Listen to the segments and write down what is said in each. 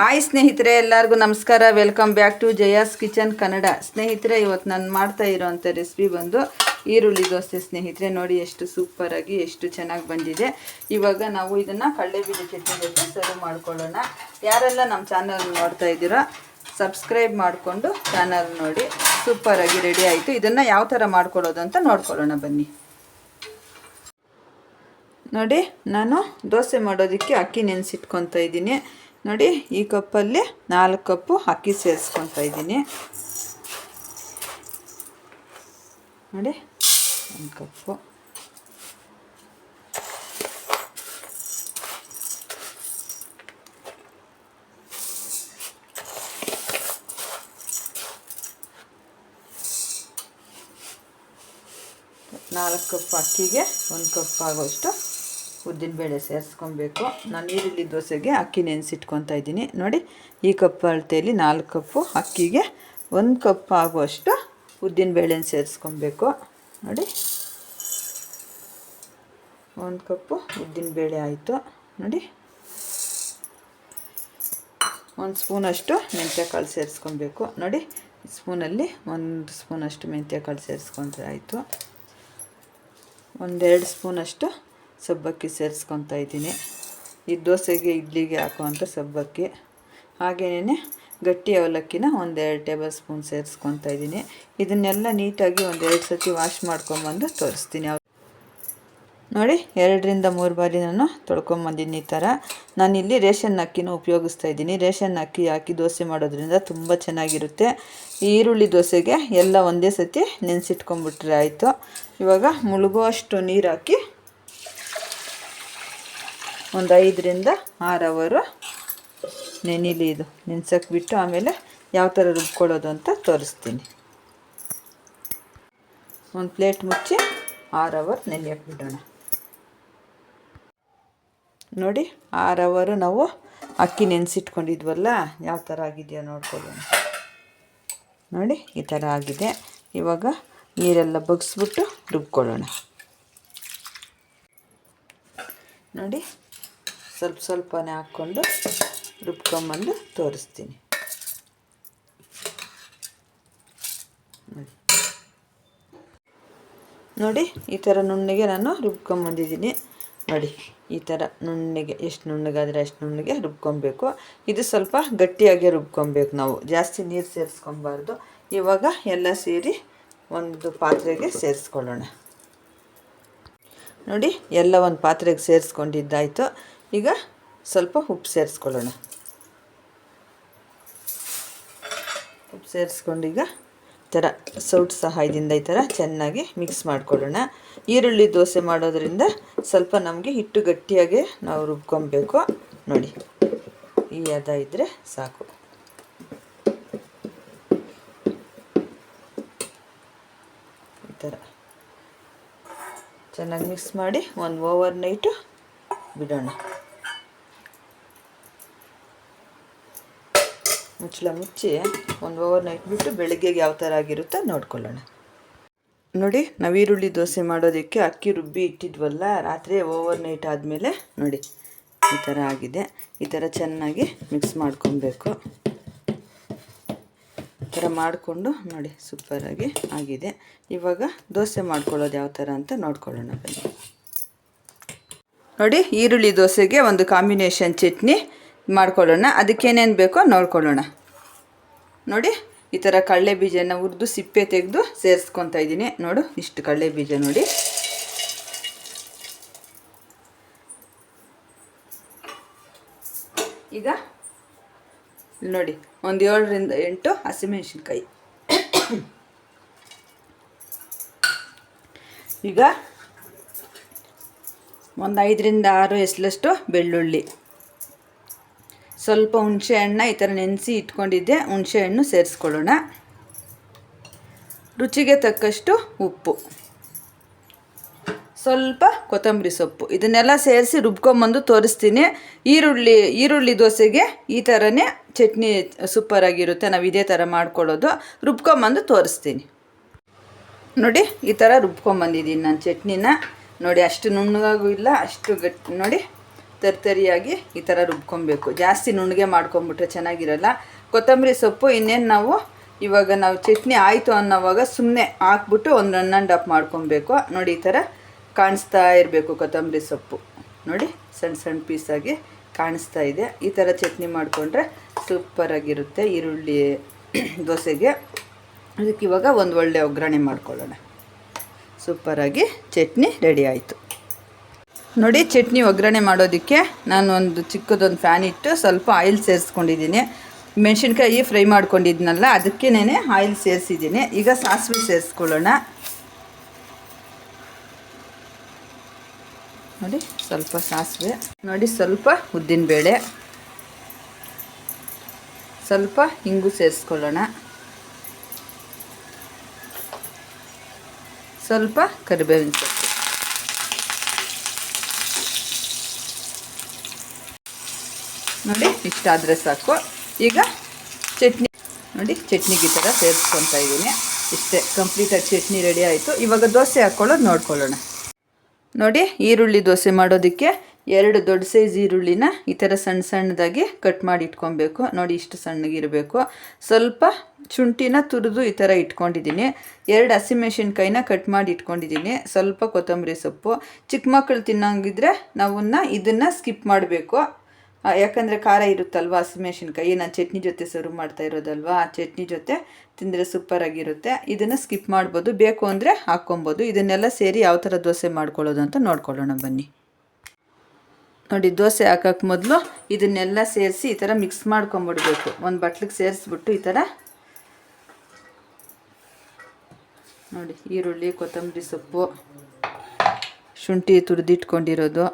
Hi ಸ್ನೇಹಿತರೆ, ಎಲ್ಲರಿಗೂ ನಮಸ್ಕಾರ. Welcome back to Jaya's kitchen Kannada ಸ್ನೇಹಿತರೆ, ಇವತ್ತು ನಾನು ಮಾಡ್ತಾ ಇರೋವಂಥ ರೆಸಿಪಿ ಬಂದು ಈರುಳ್ಳಿ ದೋಸೆ ಸ್ನೇಹಿತರೆ. ನೋಡಿ ಎಷ್ಟು ಸೂಪರಾಗಿ ಎಷ್ಟು ಚೆನ್ನಾಗಿ ಬಂದಿದೆ. ಇವಾಗ ನಾವು ಇದನ್ನು ಕಡಲೆ ಬೀಜ ಚಟ್ನಿ ಜೊತೆ ಸರ್ವ್ ಮಾಡ್ಕೊಳ್ಳೋಣ. ಯಾರೆಲ್ಲ ನಮ್ಮ ಚಾನಲ್ ನೋಡ್ತಾ ಇದ್ದೀರೋ ಸಬ್ಸ್ಕ್ರೈಬ್ ಮಾಡಿಕೊಂಡು ಚಾನಲ್ ನೋಡಿ. ಸೂಪರಾಗಿ ರೆಡಿ ಆಯಿತು. ಇದನ್ನು ಯಾವ ಥರ ಮಾಡ್ಕೊಳ್ಳೋದು ಅಂತ ನೋಡ್ಕೊಳ್ಳೋಣ ಬನ್ನಿ. ನೋಡಿ, ನಾನು ದೋಸೆ ಮಾಡೋದಕ್ಕೆ ಅಕ್ಕಿ ನೆನೆಸಿಟ್ಕೊತಾ ಇದ್ದೀನಿ. ನೋಡಿ, ಈ ಕಪ್ಪಲ್ಲಿ ನಾಲ್ಕು ಕಪ್ಪು ಅಕ್ಕಿ ಸೇರಿಸ್ಕೊತಾ ಇದ್ದೀನಿ. ನೋಡಿ, ಒಂದು ಕಪ್ಪು. ನಾಲ್ಕು ಕಪ್ ಅಕ್ಕಿಗೆ ಒಂದು ಕಪ್ ಆಗೋಷ್ಟು ಉದ್ದಿನಬೇಳೆ ಸೇರಿಸ್ಕೊಬೇಕು. ನಾನು ಈರುಳ್ಳಿ ದೋಸೆಗೆ ಅಕ್ಕಿ ನೆನೆಸಿಟ್ಕೊತಾ ಇದ್ದೀನಿ. ನೋಡಿ, ಈ ಕಪ್ ಅಳತೆಯಲ್ಲಿ ನಾಲ್ಕು ಕಪ್ಪು ಅಕ್ಕಿಗೆ ಒಂದು ಕಪ್ ಆಗುವಷ್ಟು ಉದ್ದಿನಬೇಳೆನ ಸೇರಿಸ್ಕೊಬೇಕು. ನೋಡಿ, ಒಂದು ಕಪ್ಪು ಉದ್ದಿನಬೇಳೆ ಆಯಿತು. ನೋಡಿ, ಒಂದು ಸ್ಪೂನಷ್ಟು ಮೆಂತ್ಯಕಾಳು ಸೇರಿಸ್ಕೊಬೇಕು. ನೋಡಿ ಸ್ಪೂನಲ್ಲಿ ಒಂದು ಸ್ಪೂನಷ್ಟು ಮೆಂತ್ಯಕಾಳು ಸೇರಿಸ್ಕೊಂಡ್ರೆ ಆಯಿತು. ಒಂದೆರಡು ಸ್ಪೂನಷ್ಟು ಸಬ್ಬಕ್ಕಿ ಸೇರಿಸ್ಕೊತಾ ಇದ್ದೀನಿ. ಈ ದೋಸೆಗೆ ಇಡ್ಲಿಗೆ ಹಾಕುವಂಥ ಸಬ್ಬಕ್ಕಿ. ಹಾಗೆಯೇ ಗಟ್ಟಿ ಅವಲಕ್ಕಿನ ಒಂದೆರಡು ಟೇಬಲ್ ಸ್ಪೂನ್ ಸೇರಿಸ್ಕೊತಾ ಇದ್ದೀನಿ. ಇದನ್ನೆಲ್ಲ ನೀಟಾಗಿ ಒಂದೆರಡು ಸತಿ ವಾಶ್ ಮಾಡ್ಕೊಂಬಂದು ತೋರಿಸ್ತೀನಿ ನೋಡಿ, ಎರಡರಿಂದ ಮೂರು ಬಾರಿ ನಾನು ತೊಳ್ಕೊಂಬಂದಿನಿ ಈ ಥರ. ನಾನಿಲ್ಲಿ ರೇಷನ್ ಅಕ್ಕಿನ ಉಪಯೋಗಿಸ್ತಾ ಇದ್ದೀನಿ. ರೇಷನ್ ಅಕ್ಕಿ ಹಾಕಿ ದೋಸೆ ಮಾಡೋದ್ರಿಂದ ತುಂಬ ಚೆನ್ನಾಗಿರುತ್ತೆ. ಈರುಳ್ಳಿ ದೋಸೆಗೆ ಎಲ್ಲ ಒಂದೇ ಸತಿ ನೆನೆಸಿಟ್ಕೊಂಬಿಟ್ರೆ ಆಯಿತು. ಇವಾಗ ಮುಳುಗುವಷ್ಟು ನೀರು ಹಾಕಿ ಒಂದು ಐದರಿಂದ ಆರು ಅವರು ನೆನಿಲಿ ಇದು ನೆನ್ಸಕ್ಕೆ ಬಿಟ್ಟು ಆಮೇಲೆ ಯಾವ ಥರ ರುಬ್ಕೊಳ್ಳೋದು ಅಂತ ತೋರಿಸ್ತೀನಿ. ಒಂದು ಪ್ಲೇಟ್ ಮುಚ್ಚಿ ಆರು ಅವರ್ ನೆನೆಯಕ್ಕೆ ಬಿಡೋಣ. ನೋಡಿ, ಆರು ಅವರು ನಾವು ಅಕ್ಕಿ ನೆನೆಸಿಟ್ಕೊಂಡಿದ್ವಲ್ಲ, ಯಾವ ಥರ ಆಗಿದೆಯಾ ನೋಡ್ಕೊಳ್ಳೋಣ. ನೋಡಿ, ಈ ಥರ ಆಗಿದೆ. ಇವಾಗ ನೀರೆಲ್ಲ ಬಗ್ಸ್ಬಿಟ್ಟು ರುಬ್ಕೊಳ್ಳೋಣ. ನೋಡಿ ಸ್ವಲ್ಪ ಸ್ವಲ್ಪನೇ ಹಾಕ್ಕೊಂಡು ರುಬ್ಕೊಂಬಂದು ತೋರಿಸ್ತೀನಿ. ನೋಡಿ, ಈ ಥರ ನುಣ್ಣಗೆ ನಾನು ರುಬ್ಕೊಂಬಂದಿದ್ದೀನಿ. ನೋಡಿ, ಈ ಥರ ನುಣ್ಣಗೆ, ಎಷ್ಟು ನುಣ್ಣಗಾದರೆ ಅಷ್ಟು ನುಣ್ಣಗೆ ರುಬ್ಕೊಬೇಕು. ಇದು ಸ್ವಲ್ಪ ಗಟ್ಟಿಯಾಗಿ ರುಬ್ಕೊಬೇಕು ನಾವು. ಜಾಸ್ತಿ ನೀರು ಸೇರಿಸ್ಕೊಬಾರ್ದು. ಇವಾಗ ಎಲ್ಲ ಸೇರಿ ಒಂದು ಪಾತ್ರೆಗೆ ಸೇರಿಸ್ಕೊಳ್ಳೋಣ. ನೋಡಿ, ಎಲ್ಲ ಒಂದು ಪಾತ್ರೆಗೆ ಸೇರಿಸ್ಕೊಂಡಿದ್ದಾಯಿತು. ಈಗ ಸ್ವಲ್ಪ ಉಪ್ಪು ಸೇರಿಸ್ಕೊಳ್ಳೋಣ. ಉಪ್ಪು ಸೇರಿಸ್ಕೊಂಡು ಈಗ ಈ ಥರ ಸೌಟ್ ಸಹಾಯದಿಂದ ಈ ಥರ ಚೆನ್ನಾಗಿ ಮಿಕ್ಸ್ ಮಾಡ್ಕೊಳ್ಳೋಣ. ಈರುಳ್ಳಿ ದೋಸೆ ಮಾಡೋದ್ರಿಂದ ಸ್ವಲ್ಪ ನಮಗೆ ಹಿಟ್ಟು ಗಟ್ಟಿಯಾಗಿ ನಾವು ರುಬ್ಕೊಬೇಕು. ನೋಡಿ, ಈ ಅದ ಇದ್ದರೆ ಸಾಕು. ಈ ಥರ ಚೆನ್ನಾಗಿ ಮಿಕ್ಸ್ ಮಾಡಿ ಒಂದು ಓವರ್ ನೈಟು ಬಿಡೋಣ. ಮುಚ್ಚಳ ಮುಚ್ಚಿ ಒಂದು ಓವರ್ ನೈಟ್ ಬಿಟ್ಟು ಬೆಳಗ್ಗೆಗೆ ಯಾವ ಥರ ಆಗಿರುತ್ತೋ ನೋಡ್ಕೊಳ್ಳೋಣ. ನೋಡಿ, ನಾವು ದೋಸೆ ಮಾಡೋದಕ್ಕೆ ಅಕ್ಕಿ ರುಬ್ಬಿ ಇಟ್ಟಿದ್ವಲ್ಲ, ರಾತ್ರಿ ಓವರ್ ನೈಟ್ ಆದಮೇಲೆ ನೋಡಿ, ಈ ಥರ ಆಗಿದೆ. ಈ ಥರ ಚೆನ್ನಾಗಿ ಮಿಕ್ಸ್ ಮಾಡ್ಕೊಬೇಕು. ಈ ಥರ ಮಾಡಿಕೊಂಡು ನೋಡಿ ಸೂಪರಾಗಿ ಆಗಿದೆ. ಇವಾಗ ದೋಸೆ ಮಾಡ್ಕೊಳ್ಳೋದು ಯಾವ ಥರ ಅಂತ ನೋಡ್ಕೊಳ್ಳೋಣ ಬನ್ನಿ. ನೋಡಿ ಈರುಳ್ಳಿ ದೋಸೆಗೆ ಒಂದು ಕಾಂಬಿನೇಷನ್ ಚಟ್ನಿ ಮಾಡ್ಕೊಳ್ಳೋಣ. ಅದಕ್ಕೇನೇನು ಬೇಕೋ ನೋಡ್ಕೊಳ್ಳೋಣ. ನೋಡಿ, ಈ ಥರ ಕಡಲೆ ಬೀಜನ ಹುರಿದು ಸಿಪ್ಪೆ ತೆಗೆದು ಸೇರಿಸ್ಕೊತಾ ಇದ್ದೀನಿ. ನೋಡು, ಇಷ್ಟು ಕಡಲೆ ಬೀಜ ನೋಡಿ. ಈಗ ನೋಡಿ, ಒಂದು ಏಳರಿಂದ ಎಂಟು ಹಸಿಮೆಣಸಿನ್ಕಾಯಿ. ಈಗ ಒಂದು ಐದರಿಂದ ಆರು ಎಸ್ಲಷ್ಟು ಬೆಳ್ಳುಳ್ಳಿ. ಸ್ವಲ್ಪ ಹುಣಸೆ ಹಣ್ಣ ಈ ಥರ ನೆನೆಸಿ ಇಟ್ಕೊಂಡಿದ್ದೆ, ಹುಣಸೆ ಹಣ್ಣು ಸೇರಿಸ್ಕೊಳ್ಳೋಣ. ರುಚಿಗೆ ತಕ್ಕಷ್ಟು ಉಪ್ಪು. ಸ್ವಲ್ಪ ಕೊತ್ತಂಬರಿ ಸೊಪ್ಪು. ಇದನ್ನೆಲ್ಲ ಸೇರಿಸಿ ರುಬ್ಕೊಂಬಂದು ತೋರಿಸ್ತೀನಿ. ಈರುಳ್ಳಿ ಈರುಳ್ಳಿ ದೋಸೆಗೆ ಈ ಥರನೇ ಚಟ್ನಿ ಸೂಪರಾಗಿರುತ್ತೆ ನಾವು ಇದೇ ಥರ ಮಾಡ್ಕೊಳ್ಳೋದು. ರುಬ್ಕೊಂಬಂದು ತೋರಿಸ್ತೀನಿ. ನೋಡಿ, ಈ ಥರ ರುಬ್ಕೊಂಬಂದಿದ್ದೀನಿ ನಾನು ಚಟ್ನಿನ. ನೋಡಿ, ಅಷ್ಟು ನುಣ್ಣಗಾಗೂ ಇಲ್ಲ, ಅಷ್ಟು ಗಟ್ಟಿ. ನೋಡಿ ತರ್ತರಿಯಾಗಿ ಈ ಥರ ರುಬ್ಕೊಬೇಕು. ಜಾಸ್ತಿ ನುಣ್ಣಗೆ ಮಾಡ್ಕೊಂಬಿಟ್ರೆ ಚೆನ್ನಾಗಿರಲ್ಲ. ಕೊತ್ತಂಬರಿ ಸೊಪ್ಪು ಇನ್ನೇನು ನಾವು, ಇವಾಗ ನಾವು ಚಟ್ನಿ ಆಯಿತು ಅನ್ನೋವಾಗ ಸುಮ್ಮನೆ ಹಾಕ್ಬಿಟ್ಟು ಒಂದು ರನ್ ಆ್ಯಂಡ್ ಅಪ್ ಮಾಡ್ಕೊಬೇಕು. ನೋಡಿ, ಈ ಥರ ಕಾಣಿಸ್ತಾ ಇರಬೇಕು ಕೊತ್ತಂಬರಿ ಸೊಪ್ಪು. ನೋಡಿ ಸಣ್ಣ ಸಣ್ಣ ಪೀಸಾಗಿ ಕಾಣಿಸ್ತಾ ಇದೆ. ಈ ಥರ ಚಟ್ನಿ ಮಾಡಿಕೊಂಡ್ರೆ ಸೂಪರಾಗಿರುತ್ತೆ ಈರುಳ್ಳಿ, ದೋಸೆಗೆ. ಅದಕ್ಕೆ ಇವಾಗ ಒಂದು ಒಳ್ಳೆ ಒಗ್ಗರಣೆ ಮಾಡ್ಕೊಳ್ಳೋಣ. ಸೂಪರಾಗಿ ಚಟ್ನಿ ರೆಡಿ ಆಯಿತು. ನೋಡಿ, ಚಟ್ನಿ ಒಗ್ಗರಣೆ ಮಾಡೋದಕ್ಕೆ ನಾನು ಒಂದು ಚಿಕ್ಕದೊಂದು ಫ್ಯಾನ್ ಇಟ್ಟು ಸ್ವಲ್ಪ ಆಯಿಲ್ ಸೇರಿಸ್ಕೊಂಡಿದ್ದೀನಿ. ಮೆಣಸಿನ್ಕಾಯಿ ಫ್ರೈ ಮಾಡ್ಕೊಂಡಿದ್ನಲ್ಲ ಅದಕ್ಕೇನೆ ಆಯಿಲ್ ಸೇರಿಸಿದ್ದೀನಿ. ಈಗ ಸಾಸಿವೆ ಸೇರಿಸ್ಕೊಳ್ಳೋಣ. ನೋಡಿ, ಸ್ವಲ್ಪ ಸಾಸಿವೆ. ನೋಡಿ, ಸ್ವಲ್ಪ ಉದ್ದಿನಬೇಳೆ. ಸ್ವಲ್ಪ ಹಿಂಗು ಸೇರಿಸ್ಕೊಳ್ಳೋಣ. ಸ್ವಲ್ಪ ಕರಿಬೇವಿನ ಸೊಪ್ಪು. ನೋಡಿ, ಇಷ್ಟಾದರೆ ಸಾಕು. ಈಗ ಚಟ್ನಿ, ನೋಡಿ ಚಟ್ನಿಗೆ ಈ ಥರ ಸೇರಿಸ್ಕೊತಾ ಇದ್ದೀನಿ. ಇಷ್ಟೇ ಕಂಪ್ಲೀಟಾಗಿ ಚಟ್ನಿ ರೆಡಿ ಆಯಿತು. ಇವಾಗ ದೋಸೆ ಹಾಕ್ಕೊಳ್ಳೋದು ನೋಡ್ಕೊಳ್ಳೋಣ. ನೋಡಿ, ಈರುಳ್ಳಿ ದೋಸೆ ಮಾಡೋದಕ್ಕೆ ಎರಡು ದೊಡ್ಡ ಸೈಜ್ ಈರುಳ್ಳಿನ ಈ ಥರ ಸಣ್ಣ ಸಣ್ಣದಾಗಿ ಕಟ್ ಮಾಡಿ ಇಟ್ಕೊಬೇಕು. ನೋಡಿ ಇಷ್ಟು ಸಣ್ಣಗಿರಬೇಕು ಸ್ವಲ್ಪ ಶುಂಠಿನ ತುರಿದು ಈ ಥರ ಇಟ್ಕೊಂಡಿದ್ದೀನಿ. ಎರಡು ಹಸಿಮೆಣಸಿನ್ಕಾಯಿನ ಕಟ್ ಮಾಡಿ ಇಟ್ಕೊಂಡಿದ್ದೀನಿ. ಸ್ವಲ್ಪ ಕೊತ್ತಂಬರಿ ಸೊಪ್ಪು. ಚಿಕ್ಕ ಮಕ್ಕಳು ತಿನ್ನೋಂಗಿದ್ರೆ ನಾವನ್ನ ಇದನ್ನು ಸ್ಕಿಪ್ ಮಾಡಬೇಕು. ಯಾಕಂದರೆ ಖಾರ ಇರುತ್ತಲ್ವ ಹಸಿಮೆಣಸಿನ್ಕಾಯಿ? ನಾನು ಚಟ್ನಿ ಜೊತೆ ಸರ್ವ್ ಮಾಡ್ತಾ ಇರೋದಲ್ವ? ಆ ಚಟ್ನಿ ಜೊತೆ ತಿಂದರೆ ಸೂಪರಾಗಿರುತ್ತೆ ಇದನ್ನು ಸ್ಕಿಪ್ ಮಾಡ್ಬೋದು. ಬೇಕು ಅಂದರೆ ಹಾಕ್ಕೊಬೋದು. ಇದನ್ನೆಲ್ಲ ಸೇರಿ ಯಾವ ಥರ ದೋಸೆ ಮಾಡ್ಕೊಳ್ಳೋದು ಅಂತ ನೋಡ್ಕೊಳ್ಳೋಣ ಬನ್ನಿ. ನೋಡಿ ದೋಸೆ ಹಾಕೋಕ್ಕೆ ಮೊದಲು ಇದನ್ನೆಲ್ಲ ಸೇರಿಸಿ ಈ ಥರ ಮಿಕ್ಸ್ ಮಾಡ್ಕೊಂಬಿಡ್ಬೇಕು. ಒಂದು ಬಟ್ಲಿಗೆ ಸೇರಿಸ್ಬಿಟ್ಟು ಈ ಥರ ನೋಡಿ ಈರುಳ್ಳಿ, ಕೊತ್ತಂಬರಿ ಸೊಪ್ಪು, ಶುಂಠಿ ತುರಿದಿಟ್ಕೊಂಡಿರೋದು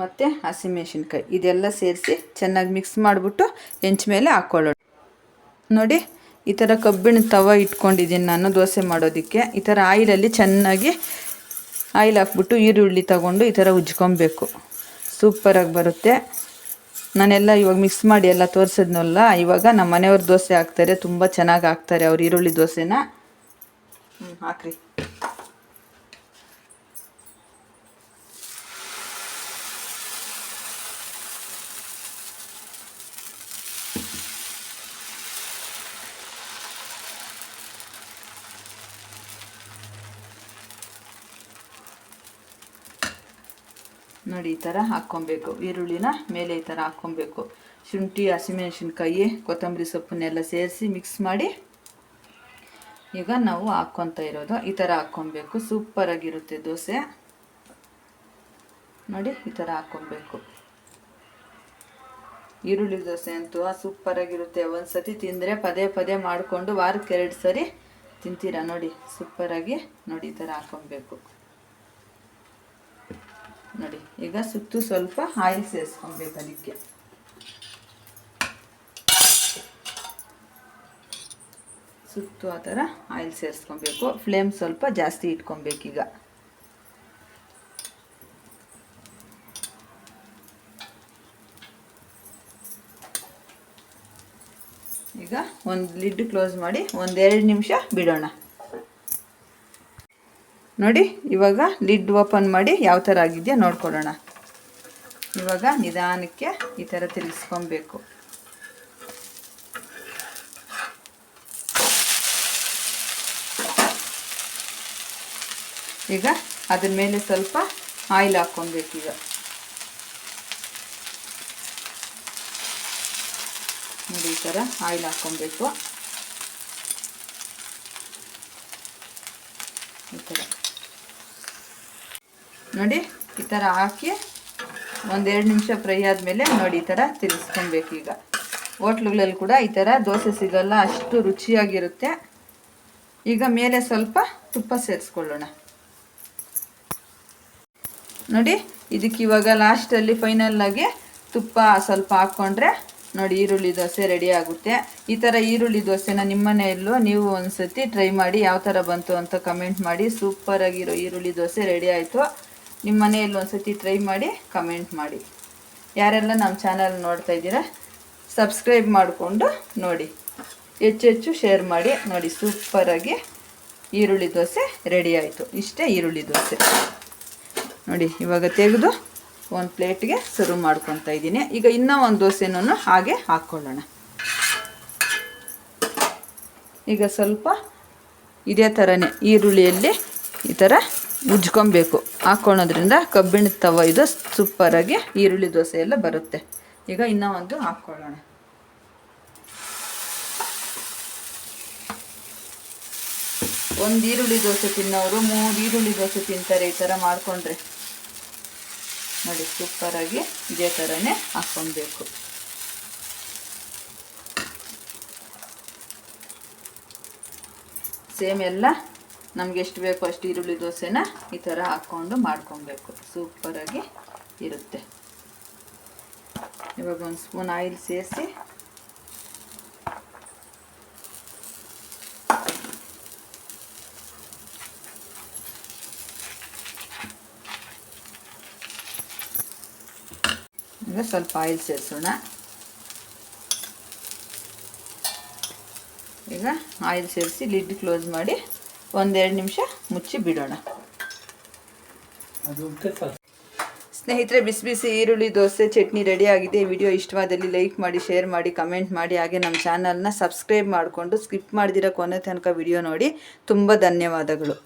ಮತ್ತು ಹಸಿಮೆಣ್ಸಿನ್ಕಾಯಿ ಇದೆಲ್ಲ ಸೇರಿಸಿ ಚೆನ್ನಾಗಿ ಮಿಕ್ಸ್ ಮಾಡಿಬಿಟ್ಟು ಹೆಂಚ ಮೇಲೆ ಹಾಕ್ಕೊಳ್ಳೋಣ ನೋಡಿ ಈ ಥರ ಕಬ್ಬಿಣ ತವ ಇಟ್ಕೊಂಡಿದ್ದೀನಿ ನಾನು ದೋಸೆ ಮಾಡೋದಕ್ಕೆ. ಈ ಥರ ಆಯಿಲಲ್ಲಿ ಚೆನ್ನಾಗಿ ಆಯಿಲ್ ಹಾಕ್ಬಿಟ್ಟು ಈರುಳ್ಳಿ ತಗೊಂಡು ಈ ಥರ ಉಜ್ಕೊಬೇಕು ಸೂಪರಾಗಿ ಬರುತ್ತೆ. ನಾನೆಲ್ಲ ಇವಾಗ ಮಿಕ್ಸ್ ಮಾಡಿ ಎಲ್ಲ ತೋರಿಸಿದ್ನಲ್ಲ, ಇವಾಗ ನಮ್ಮ ಮನೆಯವ್ರ ದೋಸೆ ಹಾಕ್ತಾರೆ, ತುಂಬ ಚೆನ್ನಾಗಿ ಹಾಕ್ತಾರೆ ಅವ್ರು ಈರುಳ್ಳಿ ದೋಸೆನ. ಹ್ಞೂ ಹಾಕ್ರಿ. ನೋಡಿ ಈ ಥರ ಹಾಕ್ಕೊಬೇಕು. ಈರುಳ್ಳಿನ ಮೇಲೆ ಈ ಥರ ಹಾಕ್ಕೊಬೇಕು. ಶುಂಠಿ ಹಸಿಮೆಣಸಿನ್ಕಾಯಿ ಕೊತ್ತಂಬರಿ ಸೊಪ್ಪನ್ನೆಲ್ಲ ಸೇರಿಸಿ ಮಿಕ್ಸ್ ಮಾಡಿ. ಈಗ ನಾವು ಹಾಕ್ಕೊತ ಇರೋದು. ಈ ಥರ ಹಾಕ್ಕೊಬೇಕು ಸೂಪರಾಗಿರುತ್ತೆ ದೋಸೆ. ನೋಡಿ ಈ ಥರ ಹಾಕ್ಕೊಬೇಕು ಈರುಳ್ಳಿ ದೋಸೆ ಅಂತೂ ಸೂಪರಾಗಿರುತ್ತೆ ಒಂದು ಸತಿ ತಿಂದರೆ ಪದೇ ಪದೇ ಮಾಡಿಕೊಂಡು ವಾರಕ್ಕೆ ಎರಡು ಸರಿ ತಿಂತೀರಾ ನೋಡಿ. ಸೂಪರಾಗಿ ನೋಡಿ ಈ ಥರ ಹಾಕ್ಕೊಬೇಕು ಈಗ ಸುತ್ತು ಸ್ವಲ್ಪ ಆಯಿಲ್ ಸೇರಿಸ್ಕೊಬೇಕು ಅದಕ್ಕೆ. ಸುತ್ತು ಆ ಥರ ಆಯಿಲ್ ಸೇರಿಸ್ಕೊಬೇಕು. ಫ್ಲೇಮ್ ಸ್ವಲ್ಪ ಜಾಸ್ತಿ ಇಟ್ಕೊಬೇಕೀಗ. ಈಗ ಒಂದು ಲಿಡ್ ಕ್ಲೋಸ್ ಮಾಡಿ ಒಂದೆರಡು ನಿಮಿಷ ಬಿಡೋಣ. ನೋಡಿ, ಇವಾಗ ಲಿಡ್ ಓಪನ್ ಮಾಡಿ ಯಾವ ಥರ ಆಗಿದೆಯಾ ನೋಡ್ಕೊಳ್ಳೋಣ. ಇವಾಗ ನಿಧಾನಕ್ಕೆ ಈ ಥರ ತಿರುಗಿಸ್ಕೊಬೇಕು. ಈಗ ಅದ್ರ ಮೇಲೆ ಸ್ವಲ್ಪ ಆಯಿಲ್ ಹಾಕ್ಕೊಬೇಕೀಗ ನೋಡಿ ಈ ಥರ ಆಯಿಲ್ ಹಾಕ್ಕೊಬೇಕು ಈ ಥರ ನೋಡಿ, ಈ ಥರ ಹಾಕಿ ಒಂದೆರಡು ನಿಮಿಷ ಫ್ರೈ ಆದಮೇಲೆ ನೋಡಿ, ಈ ಥರ ತಿರ್ಗಿಸ್ಕೊಬೇಕು ಈಗ. ಹೋಟ್ಲುಗಳಲ್ಲಿ ಕೂಡ ಈ ಥರ ದೋಸೆ ಸಿಗಲ್ಲ, ಅಷ್ಟು ರುಚಿಯಾಗಿರುತ್ತೆ. ಈಗ ಮೇಲೆ ಸ್ವಲ್ಪ ತುಪ್ಪ ಸೇರಿಸ್ಕೊಳ್ಳೋಣ. ನೋಡಿ, ಇದಕ್ಕೆ ಇವಾಗ ಲಾಸ್ಟಲ್ಲಿ ಫೈನಲ್ಲಾಗಿ ತುಪ್ಪ ಸ್ವಲ್ಪ ಹಾಕ್ಕೊಂಡ್ರೆ ನೋಡಿ, ಈರುಳ್ಳಿ ದೋಸೆ ರೆಡಿ ಆಗುತ್ತೆ. ಈ ಥರ ಈರುಳ್ಳಿ ದೋಸೆನ ನಿಮ್ಮ ಮನೆಯಲ್ಲೂ ನೀವು ಒಂದು ಸತಿ ಟ್ರೈ ಮಾಡಿ, ಯಾವ ಥರ ಬಂತು ಅಂತ ಕಮೆಂಟ್ ಮಾಡಿ. ಸೂಪರಾಗಿರೋ ಈರುಳ್ಳಿ ದೋಸೆ ರೆಡಿ ಆಯಿತು. ನಿಮ್ಮ ಮನೆಯಲ್ಲಿ ಒಂದು ಸತಿ ಟ್ರೈ ಮಾಡಿ ಕಮೆಂಟ್ ಮಾಡಿ. ಯಾರೆಲ್ಲ ನಮ್ಮ ಚಾನಲ್ ನೋಡ್ತಾ ಇದ್ದೀರಾ ಸಬ್ಸ್ಕ್ರೈಬ್ ಮಾಡಿಕೊಂಡು ನೋಡಿ. ಹೆಚ್ಚು ಹೆಚ್ಚು ಶೇರ್ ಮಾಡಿ, ನೋಡಿ ಸೂಪರಾಗಿ ಈರುಳ್ಳಿ ದೋಸೆ ರೆಡಿ ಆಯಿತು. ಇಷ್ಟೇ ಈರುಳ್ಳಿ ದೋಸೆ. ನೋಡಿ, ಇವಾಗ ತೆಗೆದು ಒಂದು ಪ್ಲೇಟ್ಗೆ ಸರ್ವ್ ಮಾಡ್ಕೊತಾ ಇದ್ದೀನಿ. ಈಗ ಇನ್ನೂ ಒಂದು ದೋಸೆನೂ ಹಾಗೆ ಹಾಕ್ಕೊಳ್ಳೋಣ ಈಗ ಸ್ವಲ್ಪ ಇದೇ ಥರನೇ ಈರುಳ್ಳಿಯಲ್ಲಿ ಈ ಥರ ಉಜ್ಕೊಬೇಕು ಹಾಕ್ಕೊಳೋದ್ರಿಂದ ಕಬ್ಬಿಣದ ತವ ಇದು ಸೂಪರಾಗಿ ಈರುಳ್ಳಿ ದೋಸೆ ಎಲ್ಲ ಬರುತ್ತೆ. ಈಗ ಇನ್ನೂ ಒಂದು ಹಾಕ್ಕೊಳ್ಳೋಣ ಒಂದು ಈರುಳ್ಳಿ ದೋಸೆ ತಿನ್ನೋರು ಮೂರು ಈರುಳ್ಳಿ ದೋಸೆ ತಿಂತಾರೆ ಈ ಥರ ಮಾಡಿಕೊಂಡ್ರೆ. ನೋಡಿ ಸೂಪರಾಗಿ ಇದೇ ಥರನೇ ಹಾಕ್ಕೊಬೇಕು ಸೇಮ್ ಎಲ್ಲ ನಮ್ಗೆ ಎಷ್ಟು ಬೇಕೋ ಅಷ್ಟು ಈರುಳ್ಳಿ ದೋಸೆನ ಈ ಥರ ಹಾಕ್ಕೊಂಡು ಮಾಡ್ಕೊಬೇಕು. ಸೂಪರಾಗಿ ಇರುತ್ತೆ. ಇವಾಗ ಒಂದು ಸ್ಪೂನ್ ಆಯಿಲ್ ಸೇರಿಸಿ. ಸ್ವಲ್ಪ ಆಯಿಲ್ ಸೇರಿಸೋಣ. ಈಗ ಆಯಿಲ್ ಸೇರಿಸಿ ಲಿಡ್ ಕ್ಲೋಸ್ ಮಾಡಿ ಒಂದೆರಡು ನಿಮಿಷ ಮುಚ್ಚಿ ಬಿಡೋಣ. ಸ್ನೇಹಿತರೆ ಬಿಸಿ ಬಿಸಿ ಈರುಳ್ಳಿ ದೋಸೆ ಚಟ್ನಿ ರೆಡಿ ಆಗಿದೆ. ವಿಡಿಯೋ ಇಷ್ಟವಾದಲ್ಲಿ ಲೈಕ್ ಮಾಡಿ ಶೇರ್ ಮಾಡಿ ಕಮೆಂಟ್ ಮಾಡಿ. ಹಾಗೆ ನಮ್ಮ ಚಾನಲ್ನ ಸಬ್ಸ್ಕ್ರೈಬ್ ಮಾಡಿಕೊಂಡು ಸ್ಕಿಪ್ ಮಾಡಿದಿರೋ ಕೊನೆ ತನಕ ವಿಡಿಯೋ ನೋಡಿ. ತುಂಬ ಧನ್ಯವಾದಗಳು.